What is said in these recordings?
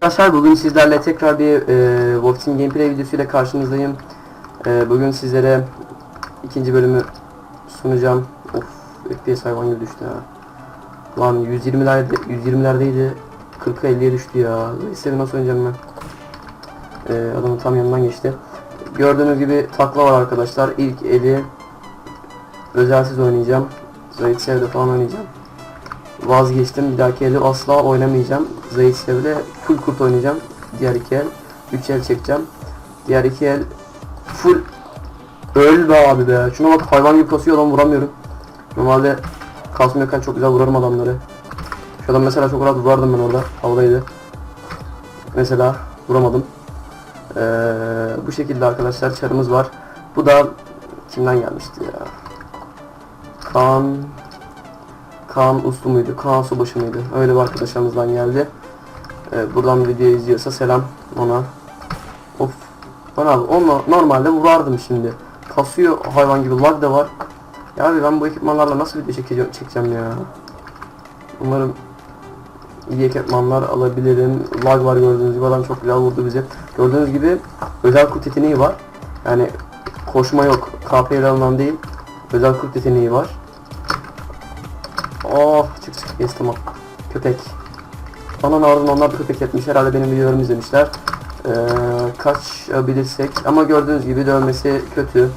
Arkadaşlar bugün sizlerle tekrar bir e, Wolf Team gameplay videosuyla karşınızdayım. E, bugün sizlere ikinci bölümü sunacağım. Of FPS hayvan gibi düştü ya. Lan 120'lerde 120'lerdeydi. 40'a 50'ye düştü ya. İstediğim nasıl oynayacağım ben? E, adamın tam yanından geçti. Gördüğünüz gibi takla var arkadaşlar. İlk eli özelsiz oynayacağım. Zayıf Sevde falan oynayacağım. Vazgeçtim. Bir dahaki eli asla oynamayacağım. Zayıf Sevde full kurt oynayacağım. Diğer iki el. Üç el çekeceğim. Diğer iki el full Öl be abi be. Şuna bak hayvan gibi kasıyor adam vuramıyorum. Normalde kasmıyorken çok güzel vurarım adamları. Şu adam mesela çok rahat vurardım ben orada. Havadaydı. Mesela vuramadım. Ee, bu şekilde arkadaşlar çarımız var. Bu da kimden gelmişti ya? Kaan Kaan Uslu muydu? Kaan Subaşı mıydı? Öyle bir arkadaşımızdan geldi. Ee, buradan video izliyorsa selam ona. Of. Ben abi onunla normalde vurardım şimdi. Kasıyor hayvan gibi lag da var. Ya abi ben bu ekipmanlarla nasıl video çekeceğim, çekeceğim ya? Umarım iyi ekipmanlar alabilirim. Lag var gördüğünüz gibi adam çok güzel vurdu bizi. Gördüğünüz gibi özel kurt yeteneği var. Yani koşma yok. KP ile alınan değil. Özel kurt yeteneği var. Oh çık çık yes tamam. Köpek. Bana ardından onlar köpek etmiş. Herhalde benim videolarımı izlemişler. Ee, kaçabilirsek ama gördüğünüz gibi dövmesi kötü.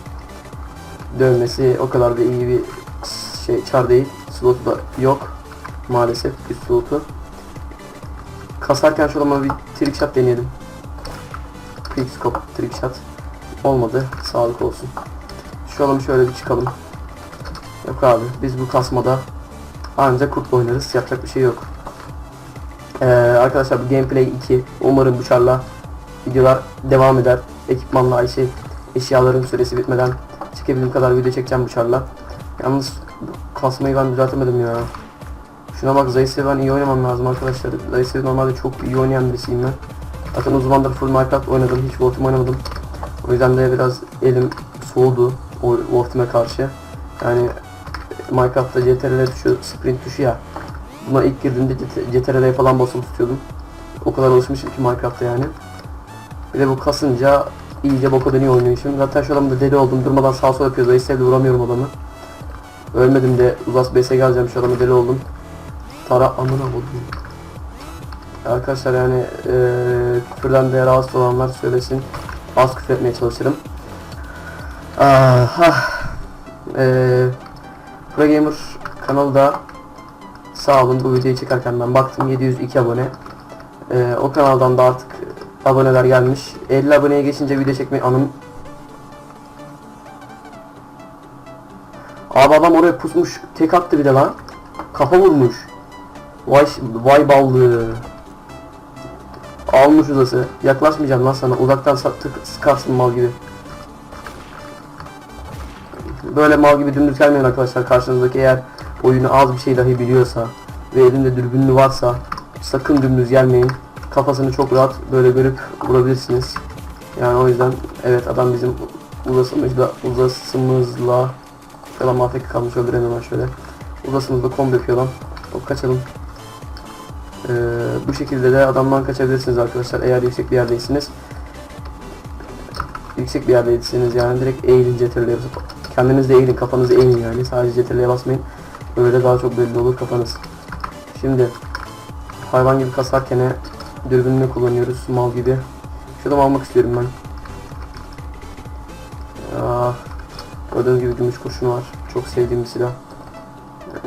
Dövmesi o kadar da iyi bir şey çar değil. Slotu da yok. Maalesef üst slotu. Kasarken şu adama bir trick shot deneyelim. Quick scope trick shot. Olmadı. Sağlık olsun. Şu şöyle bir çıkalım. Yok abi biz bu kasmada ancak kurtla oynarız. Yapacak bir şey yok. Ee, arkadaşlar bu gameplay 2. Umarım bu çarla videolar devam eder. Ekipmanla şey eşyaların süresi bitmeden çekebildiğim kadar video çekeceğim bu çarla. Yalnız kasmayı ben düzeltemedim ya. Şuna bak Zayıf'ı ben iyi oynamam lazım arkadaşlar. Zayıf'ı normalde çok iyi oynayan birisiyim ben. Zaten uzun zamandır full Minecraft oynadım. Hiç Wolf Team oynamadım. O yüzden de biraz elim soğudu o Wolf Team'e karşı. Yani Minecraft'ta CTRL tuşu, sprint tuşu ya. Buna ilk girdiğimde CTRL'ye falan basılı tutuyordum. O kadar alışmışım ki Minecraft'ta yani. Bir de bu kasınca iyice boka dönüyor oynayışım. Zaten şu adamda deli oldum. Durmadan sağ sol yapıyor. Zayıf'la vuramıyorum adamı. Ölmedim de uzas BS'e geleceğim şu adamı deli oldum. Tara amına koydum. Arkadaşlar yani eee küfürden de rahatsız olanlar söylesin. Az küfür etmeye çalışırım. Ah, ah. Eee Pro Gamer kanalı da sağ olun bu videoyu çekerken ben baktım 702 abone. Ee, o kanaldan da artık aboneler gelmiş. 50 aboneye geçince video çekmeyi anım. Abi adam oraya pusmuş tek attı bir de lan. Kafa vurmuş. Vay, vay ballı. Almış uzası. Yaklaşmayacağım lan sana. Uzaktan tık sıkarsın mal gibi. Böyle mal gibi dümdüz gelmeyin arkadaşlar karşınızdaki eğer oyunu az bir şey dahi biliyorsa ve elinde dürbünlü varsa sakın dümdüz gelmeyin. Kafasını çok rahat böyle görüp vurabilirsiniz. Yani o yüzden evet adam bizim uzasımızla uzasımızla Yalan mafek kalmış öldüremem hemen şöyle. Uzasımızla combo yapıyor lan. Hop kaçalım. Ee, bu şekilde de adamdan kaçabilirsiniz arkadaşlar eğer yüksek bir yerdeyseniz. Yüksek bir yerdeyseniz yani direkt eğilin CTRL'ye basıp kendiniz de eğilin kafanızı eğin yani sadece CTRL'ye basmayın. Öyle daha çok belli olur kafanız. Şimdi hayvan gibi kasarken dürbününü kullanıyoruz mal gibi. Şuradan almak istiyorum ben. Ah, gördüğünüz gibi gümüş kurşunu var. Çok sevdiğim bir silah.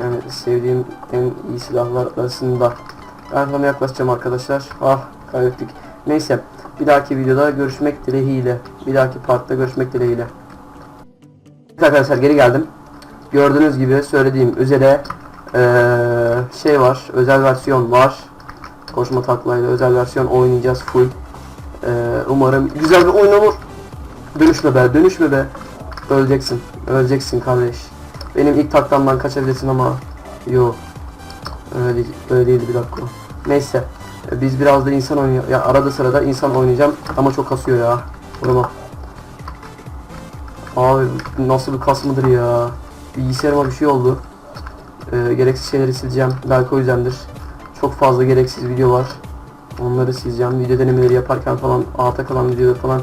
Yani sevdiğim en iyi silahlar arasında. Ben sana yaklaşacağım arkadaşlar. Ah kaybettik. Neyse bir dahaki videoda görüşmek dileğiyle. Bir dahaki partta görüşmek dileğiyle. Evet arkadaşlar geri geldim. Gördüğünüz gibi söylediğim üzere eee, şey var. Özel versiyon var. Koşma taklayla özel versiyon oynayacağız full. Eee, umarım güzel bir oyun olur. Dönüşme be, dönüşme be. Öleceksin, öleceksin kardeş. Benim ilk taklamdan kaçabilirsin ama yo. Öyle, öyle değildi bir dakika. Neyse. e, Biz biraz da insan oynuyor. Ya arada sırada insan oynayacağım ama çok kasıyor ya. Vurma. Abi nasıl bir kasmadır ya. Bilgisayarıma bir şey oldu. Ee, gereksiz şeyleri sileceğim. Belki o yüzdendir. Çok fazla gereksiz video var. Onları sileceğim. Video denemeleri yaparken falan alta kalan videoları falan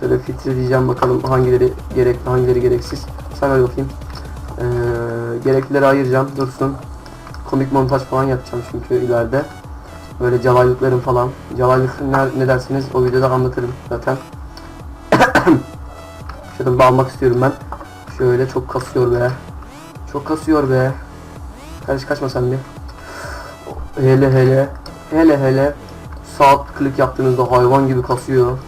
şöyle filtreleyeceğim bakalım hangileri gerekli hangileri gereksiz. Sen ver bakayım. Ee, gereklileri ayıracağım dursun. Komik montaj falan yapacağım çünkü ileride. Böyle calaylıklarım falan. Calaylık ne, ne dersiniz o videoda anlatırım zaten. Şuradan almak istiyorum ben. Şöyle çok kasıyor be. Çok kasıyor be. Karış kaçma sen bir. Hele hele. Hele hele. Sağ klik yaptığınızda hayvan gibi kasıyor.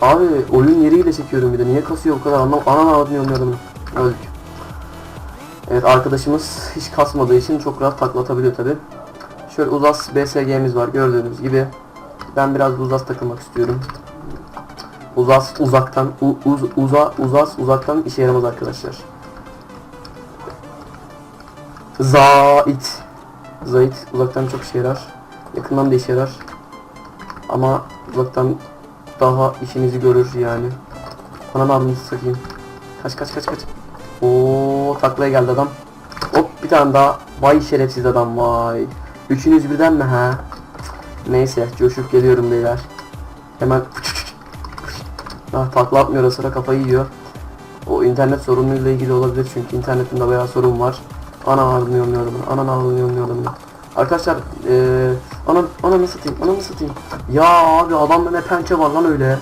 Abi oyun yeriyle çekiyorum bir de. Niye kasıyor bu kadar anlam anan adamı. Öldük. Evet arkadaşımız hiç kasmadığı için çok rahat taklatabiliyor tabi. Şöyle Uzas BSG'miz var gördüğünüz gibi. Ben biraz Uzas takılmak istiyorum. Uzas uzaktan u, uz, uza uzas uzaktan işe yaramaz arkadaşlar. Zait. Zait uzaktan çok işe yarar. Yakından da işe yarar. Ama uzaktan daha işinizi görür yani. Bana namını sakayım. Kaç kaç kaç kaç. Oo taklaya geldi adam. Hop bir tane daha. Vay şerefsiz adam vay. Üçünüz birden mi ha? Neyse coşup geliyorum beyler. Hemen Ah takla atmıyor sıra kafayı yiyor. O internet sorunuyla ilgili olabilir çünkü internetimde bayağı sorun var. Ana ağrınıyorum yordum. Ana ağrınıyorum yordum. Arkadaşlar eee ana ananı satayım ananı satayım. Ya abi adamda ne pençe var lan öyle.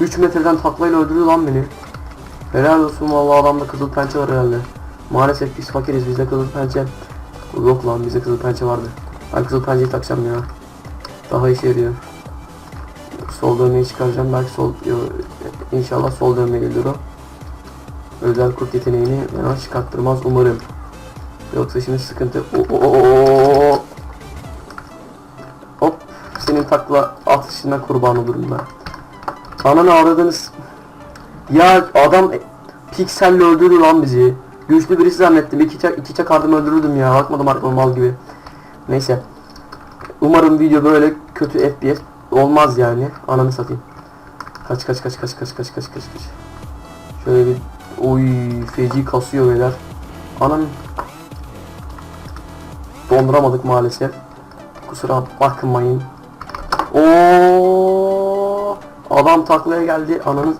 3 metreden taklayla öldürüyor lan beni. Helal olsun vallahi adamda kızıl pençe var herhalde. Maalesef biz fakiriz bizde kızıl pençe. Yok lan bizde kızıl pençe vardı. Ben kızıl pençeyi takacağım ya. Daha işe yarıyor. Sol dövmeyi çıkaracağım. Belki sol inşallah sol dövme gelir o. Özel kurt yeteneğini bana çıkarttırmaz umarım. Yoksa şimdi sıkıntı. O, o, o, o, o. Hop. Senin takla atışına kurban olurum ben. Ananı aradınız. Ya adam pikselle öldürdü lan bizi. Güçlü birisi zannettim. İki, çak, iki çakardım öldürürdüm ya. Bakmadım arkama mal gibi. Neyse. Umarım video böyle kötü FPS olmaz yani. Ananı satayım. Kaç kaç kaç kaç kaç kaç kaç kaç kaç. Şöyle bir oy feci kasıyor beyler. Anam donduramadık maalesef. Kusura bakmayın. Oo adam taklaya geldi. Ananı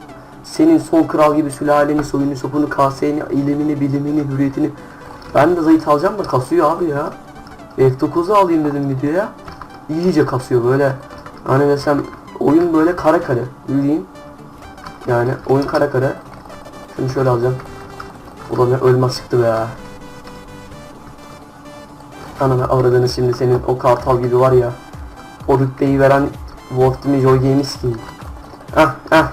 senin son kral gibi sülaleni, soyunu, sopunu, kaseni, ilimini, bilimini, hürriyetini. Ben de zayıf alacağım da kasıyor abi ya. F9'u alayım dedim videoya. İyice kasıyor böyle. Hani desem oyun böyle kare kare. Bildiğin. Yani oyun kare kare. Şunu şöyle alacağım. Ulan ne ölmez çıktı be. Ananı avradını şimdi senin o kartal gibi var ya. O rütbeyi veren Wolf Team'i Joy Games kim? Ah ah.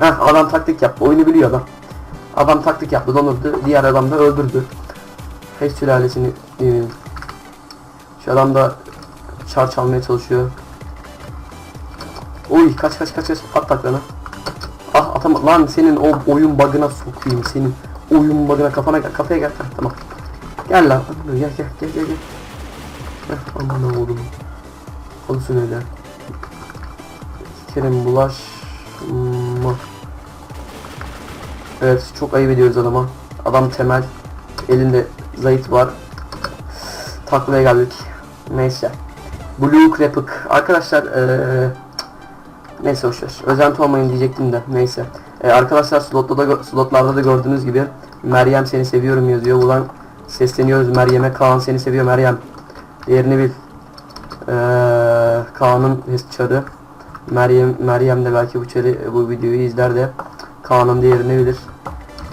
Ah adam taktik yaptı. Oyunu biliyor adam. Adam taktik yaptı donurdu. Diğer adam da öldürdü. Hiç sülalesini şu adam da çar çalmaya çalışıyor. Oy kaç kaç kaç kaç at taklana. Ah atama lan senin o oyun bug'ına sokayım senin oyun bug'ına kafana gel kafaya gel Heh, tamam. Gel lan gel gel gel gel gel. Heh, aman oğlum. Olsun öyle. Kerem bulaşma. Evet çok ayıp ediyoruz adama. Adam temel. Elinde zayıf var. Taklaya geldik. Neyse. Blue Krepik. Arkadaşlar eee Neyse hoşver. Özenti olmayın diyecektim de. Neyse. Ee, arkadaşlar slotta da, slotlarda da gördüğünüz gibi Meryem seni seviyorum yazıyor. Ulan sesleniyoruz Meryem'e. Kaan seni seviyor Meryem. Yerini bil. Ee, Kaan'ın çarı. Meryem Meryem de belki bu çarı bu videoyu izler de Kaan'ın değerini bilir.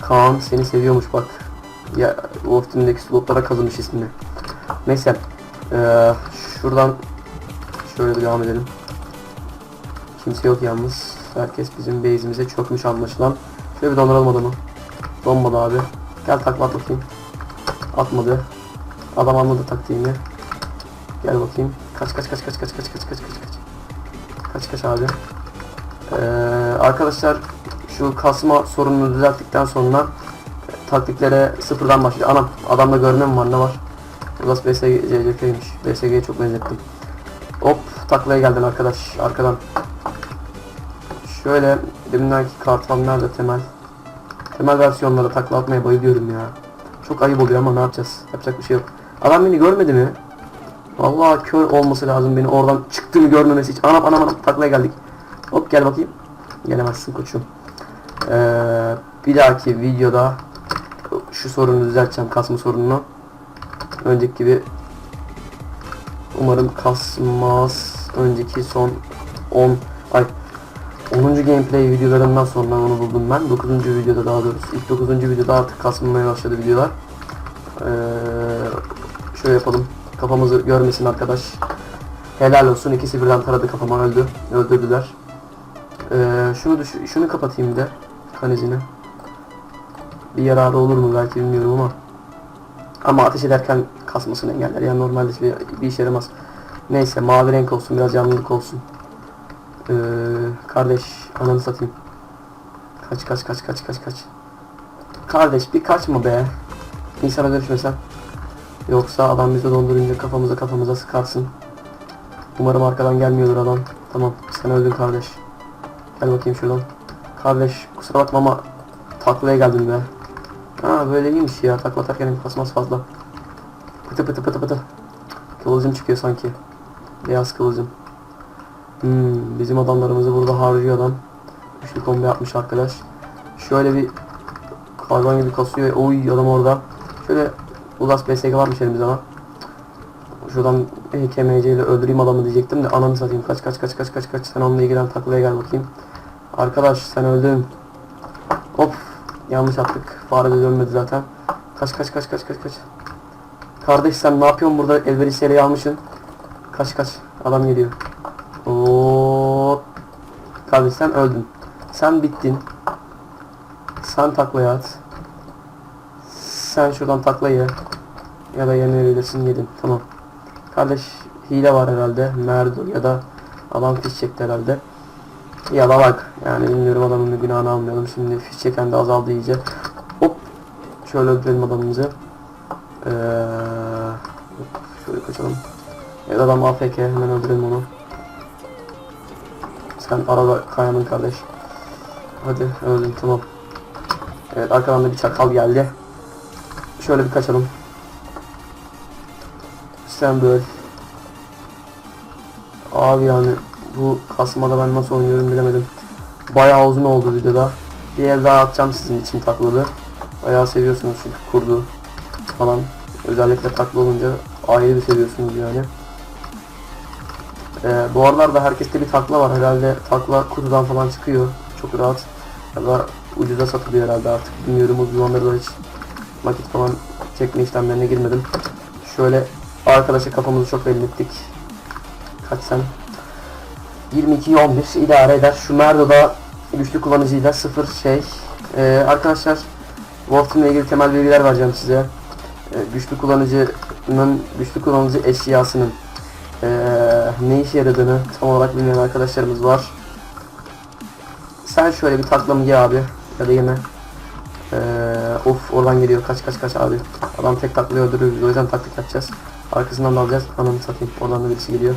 Kaan seni seviyormuş bak. Ya Wolf Team'deki slotlara kazınmış ismini. Neyse. Ee, şuradan şöyle devam edelim. Kimse yok yalnız. Herkes bizim base'imize çökmüş anlaşılan. Şöyle bir donduralım adamı. Donmadı abi. Gel takla at bakayım. Atmadı. Adam anladı taktiğini. Gel bakayım. Kaç kaç kaç kaç kaç kaç kaç kaç kaç kaç. Kaç kaç abi. Ee, arkadaşlar şu kasma sorununu düzelttikten sonra e, taktiklere sıfırdan başlıyor. Anam adamda görme var ne var? Burası BSG'ymiş. BSG'ye çok benzettim. Hop taklaya geldin arkadaş arkadan. Şöyle deminden kartal nerede temel? Temel versiyonlara takla atmaya bayılıyorum ya. Çok ayıp oluyor ama ne yapacağız? Yapacak bir şey yok. Adam beni görmedi mi? Vallahi kör olması lazım beni oradan çıktığımı görmemesi için. Anam anam anam taklaya geldik. Hop gel bakayım. Gelemezsin koçum. Ee, bir dahaki videoda şu sorunu düzelteceğim kasma sorununu. Önceki gibi umarım kasmaz. Önceki son 10 ay 10. gameplay videolarından sonra onu buldum ben. 9. videoda daha doğrusu ilk 9. videoda artık kasmamaya başladı videolar. Ee, şöyle yapalım. Kafamızı görmesin arkadaş. Helal olsun ikisi birden taradı kafama öldü. Öldürdüler. Ee, şunu düş şunu kapatayım de kanizini. Bir yararı olur mu belki bilmiyorum ama. Ama ateş ederken kasmasını engeller. Yani normalde bir, bir işe yaramaz. Neyse mavi renk olsun biraz canlılık olsun. Ee, kardeş ananı satayım. Kaç kaç kaç kaç kaç kaç. Kardeş bir kaçma be. İnsana dönüşmesen. Yoksa adam bizi dondurunca kafamıza kafamıza sıkarsın. Umarım arkadan gelmiyordur adam. Tamam sen öldün kardeş. Gel bakayım şuradan. Kardeş kusura bakma ama taklaya geldim be. Ha böyle iyiymiş ya takla atarken basmaz fazla. Pıtı pıtı pıtı pıtı. Kıvılcım çıkıyor sanki. Beyaz kıvılcım. Hmm, bizim adamlarımızı burada harcıyor adam. Üçlü kombi yapmış arkadaş. Şöyle bir hayvan gibi kasıyor. Oy adam orada. Şöyle Ulas BSG varmış elimizde ama. Şuradan KMC ile öldüreyim adamı diyecektim de ananı satayım. Kaç kaç kaç kaç kaç kaç. Sen onunla ilgilen taklaya gel bakayım. Arkadaş sen öldün. Hop. Yanlış attık. Fare de dönmedi zaten. Kaç kaç kaç kaç kaç kaç. Kardeş sen ne yapıyorsun burada? Elverişleri almışsın. Kaç kaç. Adam geliyor. Oo. Kardeş sen öldün. Sen bittin. Sen taklaya at. Sen şuradan takla ye. Ya da yemeyebilirsin yedin. Tamam. Kardeş hile var herhalde. Merdo ya da adam fiş çekti herhalde. Ya da bak. Yani bilmiyorum adamın da günahını almayalım. Şimdi fiş çeken de azaldı iyice. Hop. Şöyle öldürelim adamımızı. Ee, şöyle kaçalım. Evet adam AFK. Hemen öldürelim onu. Sen arada kayanın kardeş. Hadi öldün tamam. Evet arkadan da bir çakal geldi. Şöyle bir kaçalım. Sen böyle. Abi yani bu kasmada ben nasıl oynuyorum bilemedim. Bayağı uzun oldu videoda. Bir el daha atacağım sizin için takladı. Bayağı seviyorsunuz çünkü kurdu falan. Özellikle takla olunca ayrı bir seviyorsunuz yani. Ee, bu aralarda herkeste bir takla var. Herhalde takla kutudan falan çıkıyor. Çok rahat. Ya da ucuza satılıyor herhalde artık. Bilmiyorum zamandır da hiç nakit falan çekme işlemlerine girmedim. Şöyle arkadaşa kafamızı çok belli ettik. Kaç sen? 22-11 idare eder. Şu Merdo'da güçlü kullanıcıyla sıfır şey. Ee, arkadaşlar Wolf ile ilgili temel bilgiler vereceğim size. Ee, güçlü kullanıcının güçlü kullanıcı eşyasının ee, ne işe yaradığını tam olarak bilmeyen arkadaşlarımız var. Sen şöyle bir taklamı ye abi ya da yeme. Ee, of oradan geliyor kaç kaç kaç abi. Adam tek taklıyor öldürüyor biz o yüzden taktik yapacağız. Arkasından da alacağız ananı satayım oradan da birisi geliyor.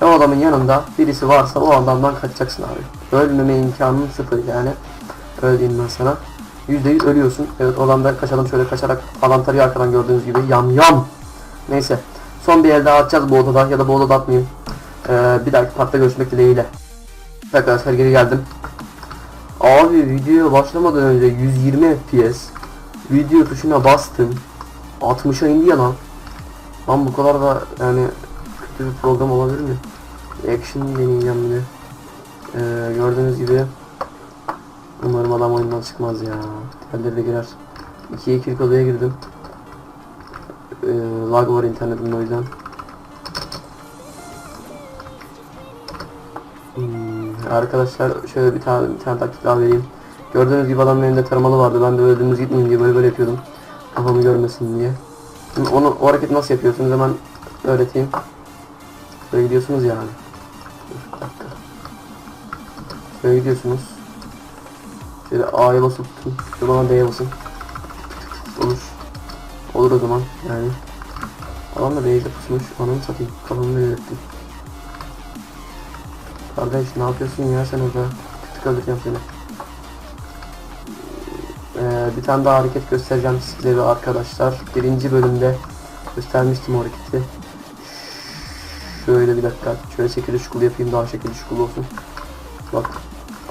E o adamın yanında birisi varsa o adamdan kaçacaksın abi. Ölmeme imkanın sıfır yani. Öyle ben sana. %100 ölüyorsun. Evet oradan da kaçalım şöyle kaçarak alan tarıyor arkadan gördüğünüz gibi. Yam yam. Neyse. Son bir el daha atacağız bu odada ya da bu odada atmayayım. Ee, bir dahaki partta görüşmek dileğiyle. Arkadaşlar geri geldim. Abi videoya başlamadan önce 120 FPS video tuşuna bastım. 60'a indi ya lan. Lan bu kadar da yani kötü bir program olabilir mi? Action deneyeceğim bir de. Ee, gördüğünüz gibi Umarım adam oyundan çıkmaz ya. Diğerleri de girer. 2'ye 2'lik odaya girdim. Ee, lag var internetimde o yüzden. Hmm, arkadaşlar şöyle bir tane bir tane taktik daha vereyim. Gördüğünüz gibi adamın elinde taramalı vardı. Ben de öldüğümüz gitmeyeyim diye böyle böyle yapıyordum. Kafamı görmesin diye. Şimdi onu o hareketi nasıl yapıyorsunuz hemen öğreteyim. Böyle gidiyorsunuz yani. Dur. Şöyle gidiyorsunuz. Şöyle A'ya basıp tutun. Bana D'ye basın. Olur. Olur o zaman yani. Adam da B'ye pusmuş. Ananı satayım. Kafamı belirttim. Kardeş ne yapıyorsun ya sen orada? Tık öldüreceğim seni. Ee, bir tane daha hareket göstereceğim sizlere arkadaşlar. Birinci bölümde göstermiştim o hareketi. Şöyle bir dakika. Şöyle şekilli şukul yapayım daha şekilli şukul olsun. Bak.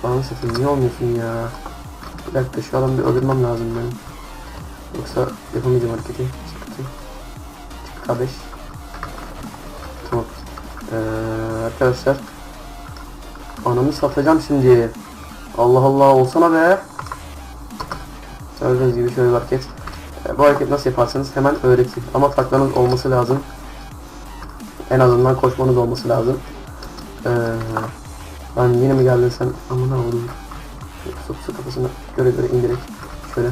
Ananı satayım niye olmuyorsun ya? Bir dakika şu adamı bir öldürmem lazım benim. Yoksa yapamayacağım hareketi. Sıkıntı. K5. Tamam. Ee, arkadaşlar. Anamı satacağım şimdi. Allah Allah olsana be. Gördüğünüz gibi şöyle bir hareket. Ee, bu hareket nasıl yaparsanız hemen öğreteyim. Ama taklanız olması lazım. En azından koşmanız olması lazım. Ee, ben yine mi geldin sen? Amına oğlum. Su su kafasına göre göre indirek. Şöyle.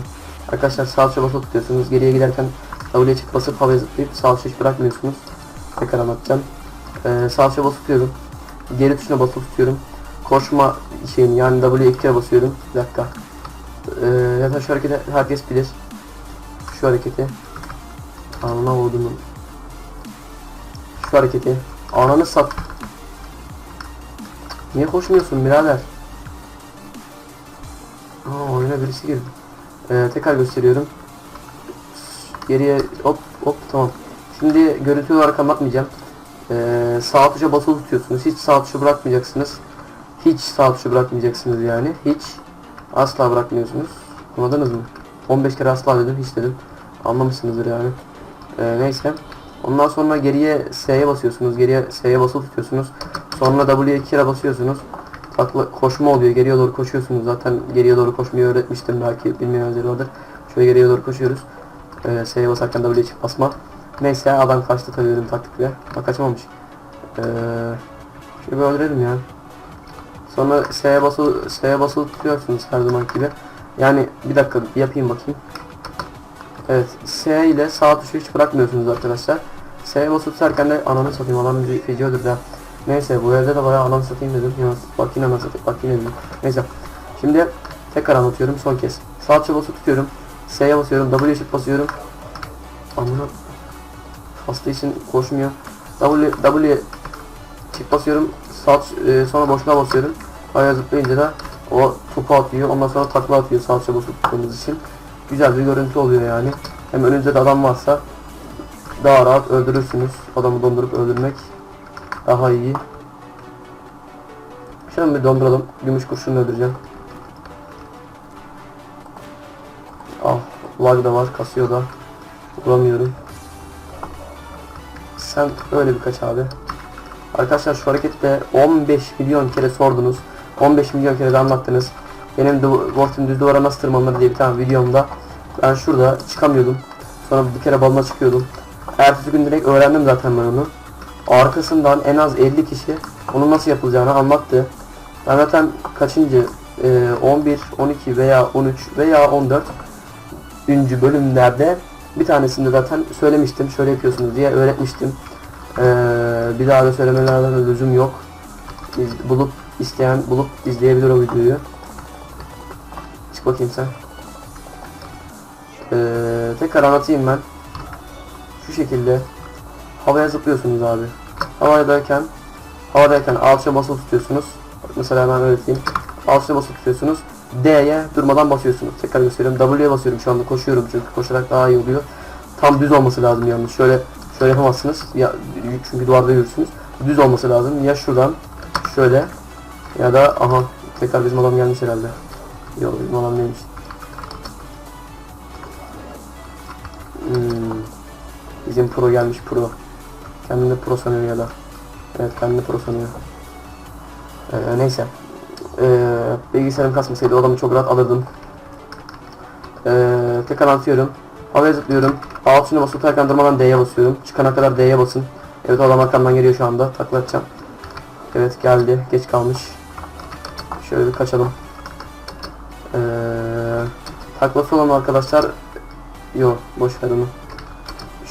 Arkadaşlar sağ tuşa basılı tutuyorsunuz. Geriye giderken W'ye çık basıp havaya zıplayıp sağ tuşa bırakmıyorsunuz. Tekrar anlatacağım. Ee, sağ tuşa basılı tutuyorum. Geri tuşuna basılı tutuyorum. Koşma şeyini yani W'ye iki kere basıyorum. Bir dakika. Ee, da şu hareketi herkes bilir. Şu hareketi. Anına vurdum. Şu hareketi. Ananı sat. Niye koşmuyorsun birader? Aa oyuna birisi girdi. Ee, tekrar gösteriyorum. Geriye hop hop tamam. Şimdi görüntü olarak anlatmayacağım. Ee, sağ tuşa basılı tutuyorsunuz. Hiç sağ tuşu bırakmayacaksınız. Hiç sağ tuşu bırakmayacaksınız yani. Hiç. Asla bırakmıyorsunuz. Anladınız mı? 15 kere asla dedim, hiç dedim. Anlamışsınızdır yani. Ee, neyse. Ondan sonra geriye S'ye basıyorsunuz. Geriye S'ye basılı tutuyorsunuz. Sonra W'ye iki kere basıyorsunuz. Takla koşma oluyor. Geriye doğru koşuyorsunuz. Zaten geriye doğru koşmayı öğretmiştim belki bilmeyenler vardır. Şöyle geriye doğru koşuyoruz. Ee, S'ye basarken W'ye çift basma. Neyse adam kaçtı tabii benim taktikle. Bak kaçamamış. Ee, şöyle bir öldürelim ya. Sonra S'ye basılı S'ye basılı tutuyorsunuz her zaman gibi. Yani bir dakika yapayım bakayım. Evet S ile sağ tuşu hiç bırakmıyorsunuz arkadaşlar. S'ye basılı tutarken de ananı satayım adam bir feci öldürdü ha. Neyse bu evde de bayağı ananı satayım dedim. Ya, bak yine ananı satayım bak yine dedim. Neyse. Şimdi tekrar anlatıyorum son kez. Sağ tuşa basılı tutuyorum. S'ye basıyorum. W shift basıyorum. Amına hasta için koşmuyor. W W çift basıyorum. Sağ e, sonra boşluğa basıyorum. Ayağa zıplayınca da o topu atıyor. Ondan sonra takla atıyor sağ basılı tuttuğumuz için. Güzel bir görüntü oluyor yani. Hem önünüzde de adam varsa daha rahat öldürürsünüz. Adamı dondurup öldürmek daha iyi. Şunu bir donduralım. Gümüş kurşunu öldüreceğim. Ah, lag da var, kasıyor da. Bulamıyorum. Sen öyle birkaç abi. Arkadaşlar şu harekette 15 milyon kere sordunuz. 15 milyon kere de anlattınız. Benim Wolf'un düz duvara nasıl tırmanılır diye bir tane videomda ben şurada çıkamıyordum. Sonra bir kere balına çıkıyordum. Ertesi gün direkt öğrendim zaten ben onu. Arkasından en az 50 kişi onun nasıl yapılacağını anlattı. Ben zaten kaçıncı e, 11, 12 veya 13 veya 14 üncü bölümlerde bir tanesinde zaten söylemiştim şöyle yapıyorsunuz diye öğretmiştim. Ee, bir daha da söylemelerden de lüzum yok. İz- bulup isteyen bulup izleyebilir o videoyu. Çık bakayım sen. Ee, tekrar anlatayım ben. Şu şekilde havaya zıplıyorsunuz abi. Havadayken havadayken alçıya basılı tutuyorsunuz. Mesela ben öğreteyim. Alçıya basılı tutuyorsunuz. D'ye durmadan basıyorsunuz. Tekrar gösteriyorum. W'ye basıyorum şu anda koşuyorum çünkü koşarak daha iyi oluyor. Tam düz olması lazım yalnız. Şöyle şöyle yapamazsınız. Ya çünkü duvarda yürürsünüz. Düz olması lazım. Ya şuradan şöyle ya da aha tekrar bizim adam gelmiş herhalde. Yok bizim adam değilmiş. Hmm. Bizim pro gelmiş pro. Kendini pro sanıyor ya da. Evet kendini pro sanıyor. Ee, neyse. Ee, bilgisayarım kasmasaydı o adamı çok rahat alırdım. Ee, tekrar anlatıyorum. Havaya zıplıyorum. Alt şunu basılı tutarken durmadan D'ye basıyorum. Çıkana kadar D'ye basın. Evet adam arkamdan geliyor şu anda. Takla atacağım. Evet geldi. Geç kalmış. Şöyle bir kaçalım. Ee, taklası olan arkadaşlar Yok boş ver onu.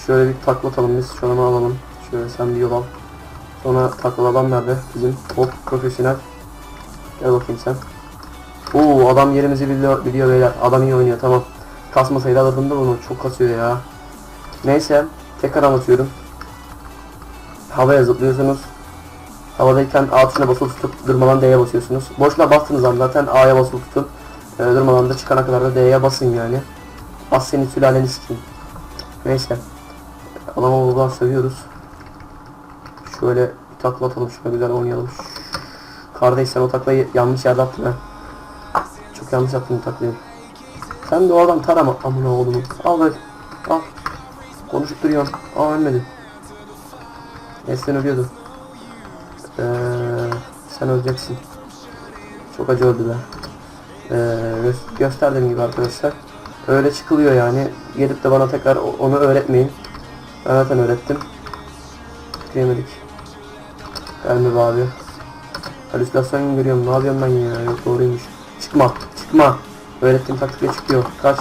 Şöyle bir takla atalım biz. Şu adamı alalım. Şöyle sen bir yol al. Sonra takla adam nerede? Bizim hop profesyonel. Gel bakayım sen. Oo adam yerimizi biliyor, biliyor beyler. Adam iyi oynuyor tamam. Kasmasaydı alırdım da bunu. Çok kasıyor ya. Neyse. Tekrar anlatıyorum. Havaya zıplıyorsunuz. Havadayken A tuşuna basılı tutup durmadan D'ye basıyorsunuz. Boşluğa bastığınız zaman zaten A'ya basılı tutun. Ee, durmadan da çıkana kadar da D'ye basın yani. Bas senin sülaleni sikeyim. Neyse. Adamı buradan sövüyoruz. Şöyle takla atalım şuna güzel oynayalım. Kardeş sen o taklayı yanlış yerde attın ha. Çok yanlış attın taklayı. Sen de o adam tarama. Amına oğlumu. Al bak. Al. Konuşup duruyorsun. Aa ölmedi. Esen ölüyordu. Ee, sen öleceksin. Çok acı öldü be. Ee, gö- gösterdiğim gibi arkadaşlar. Öyle çıkılıyor yani. Gelip de bana tekrar onu öğretmeyin. Ben zaten öğrettim. Diyemedik. Gelme be abi. Halüsinasyon görüyorum. Ne yapıyorum ben ya? Yok doğruymuş. Çıkma. Çıkma. Öğrettiğim taktikle çıkıyor. Kaç.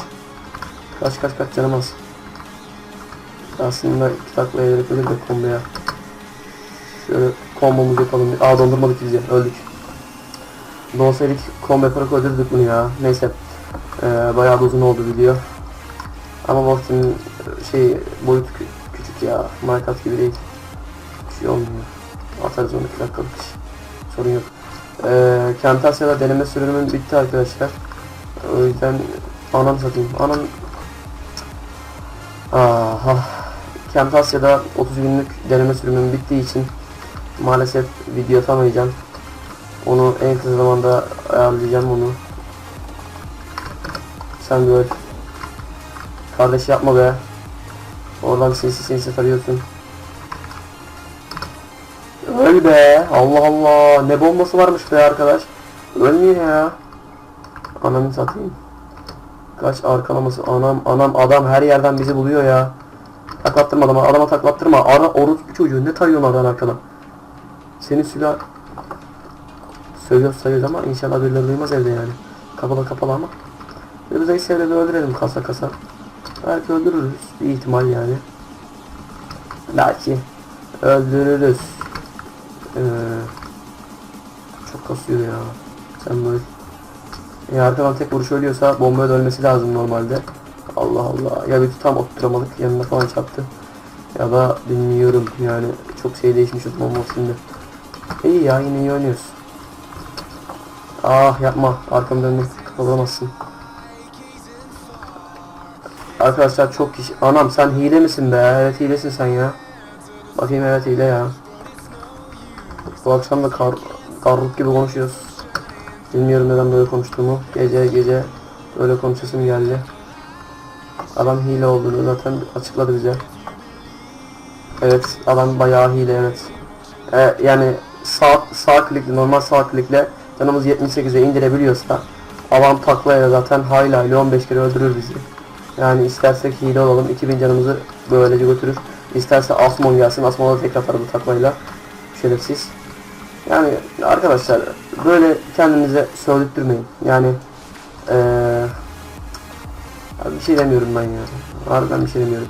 Kaç kaç kaç canım az. Aslında iki takla ederek ölür de komboya. Şöyle kombomuzu yapalım. Aa dondurmadık bizi. Öldük. Dolsaydık combo yaparak öldürdük bunu ya. Neyse. Ee, bayağı da uzun oldu video. Ama Wolf'un şey boyutu kü- küçük ya. Minecraft gibi değil. Bir şey olmuyor. Atarız onu 2 dakikalık. Sorun yok. Ee, Camtasia'da deneme sürümüm bitti arkadaşlar. O yüzden anam satayım. Anam Aha. Camtasia'da 30 günlük deneme sürümüm bittiği için maalesef video atamayacağım. Onu en kısa zamanda ayarlayacağım onu. Sen öl. Kardeş yapma be. Oradan sinsi sinsi tarıyorsun. Öl be. Allah Allah. Ne bombası varmış be arkadaş. Ölmüyor ya. Ananı satayım. Kaç arkalaması. Anam anam adam her yerden bizi buluyor ya. Taklattırma adama. Adama taklattırma. Ara orospu çocuğu. Ne tarıyorsun oradan arkadan? Senin sülah... Söylüyoruz sayıyoruz ama inşallah birileri duymaz evde yani. Kapalı kapalı ama. Biz de evde öldürelim kasa kasa. Belki öldürürüz. Bir ihtimal yani. Belki öldürürüz. Ee, çok kasıyor ya. Sen böyle. Ya arkadan tek vuruş ölüyorsa bombaya da ölmesi lazım normalde. Allah Allah. Ya bir tam oturamadık yanına falan çarptı. Ya da bilmiyorum yani çok şey değişmiş o bomba şimdi. İyi ya yine iyi oynuyoruz. Ah yapma arkamı döndüm kapatamazsın. Arkadaşlar çok kişi... Anam sen hile misin be? Evet hilesin sen ya. Bakayım evet hile ya. Bu akşam da kar, karlık gibi konuşuyoruz. Bilmiyorum neden böyle konuştuğumu. Gece gece böyle konuşasım geldi. Adam hile olduğunu zaten açıkladı bize. Evet adam bayağı hile evet. Ee, yani sağ, sağ klikle normal sağ klikle canımız 78'e indirebiliyorsa adam taklayla zaten hayli hayli 15 kere öldürür bizi. Yani istersek hile olalım 2000 canımızı böylece götürür. İsterse Asmon gelsin Asmon'a tek atar taklayla. Şerefsiz. Yani arkadaşlar böyle kendinize söylettirmeyin. Yani abi bir şey demiyorum ben ya. Harbiden bir şey demiyorum.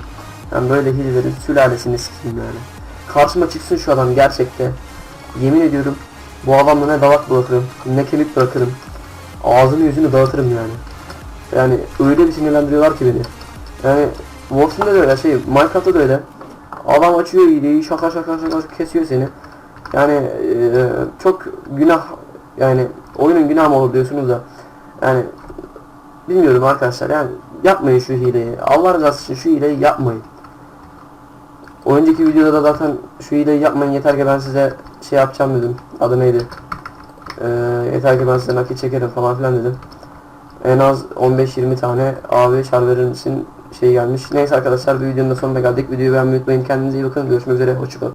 Ben böyle hilelerin sülalesini sikeyim yani. Karşıma çıksın şu adam gerçekte. Yemin ediyorum bu adamla ne dalak bırakırım, ne kemik bırakırım. Ağzını yüzünü dağıtırım yani. Yani öyle bir sinirlendiriyorlar ki beni. Yani Wolfen'de de öyle şey, Minecraft'ta da öyle. Adam açıyor hileyi, şaka şaka şaka kesiyor seni. Yani eee, çok günah yani oyunun günah mı olur diyorsunuz da yani bilmiyorum arkadaşlar yani yapmayın şu hileyi. Allah rızası için şu hileyi yapmayın. O önceki videoda da zaten şu hileyi yapmayın yeter ki ben size şey yapacağım dedim. Adı neydi? Eee, yeter ki ben size nakit çekerim falan filan dedim. En az 15-20 tane abi çar verir misin şey gelmiş. Neyse arkadaşlar bir videonun da sonuna geldik. Videoyu beğenmeyi unutmayın. Kendinize iyi bakın. Görüşmek üzere. Hoşçakalın.